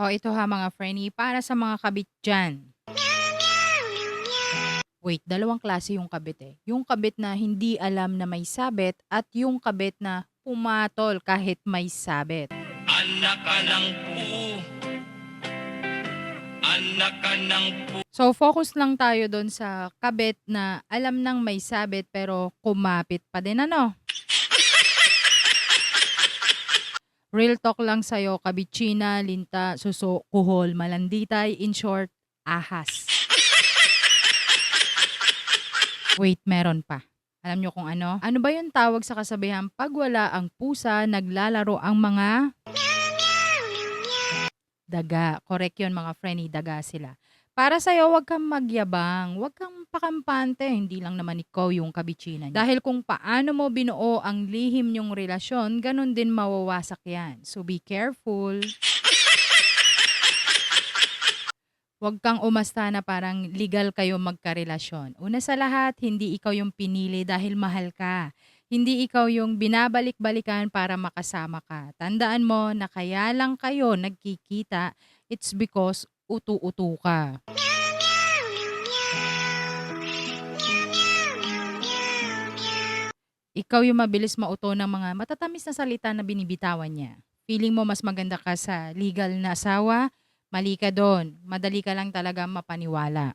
O ito ha mga frenny, para sa mga kabit dyan. Wait, dalawang klase yung kabit eh. Yung kabit na hindi alam na may sabit at yung kabit na pumatol kahit may sabit. Anak ka ng pu. Anak ka ng pu. So focus lang tayo doon sa kabit na alam nang may sabit pero kumapit pa din ano. Real talk lang sa'yo, kabitsina, linta, suso, kuhol, malanditay, in short, ahas. Wait, meron pa. Alam nyo kung ano? Ano ba yung tawag sa kasabihan pag wala ang pusa, naglalaro ang mga daga. Correct yun mga frenny, daga sila. Para sa'yo, wag kang magyabang, wag kang pakampante, hindi lang naman ikaw yung kabitsinan. Dahil kung paano mo binuo ang lihim nyong relasyon, ganun din mawawasak yan. So be careful. Huwag kang umasta na parang legal kayo magkarelasyon. Una sa lahat, hindi ikaw yung pinili dahil mahal ka. Hindi ikaw yung binabalik-balikan para makasama ka. Tandaan mo na kaya lang kayo nagkikita, it's because utu-utu ka. Ikaw yung mabilis mauto ng mga matatamis na salita na binibitawan niya. Feeling mo mas maganda ka sa legal na asawa, mali ka doon. Madali ka lang talaga mapaniwala.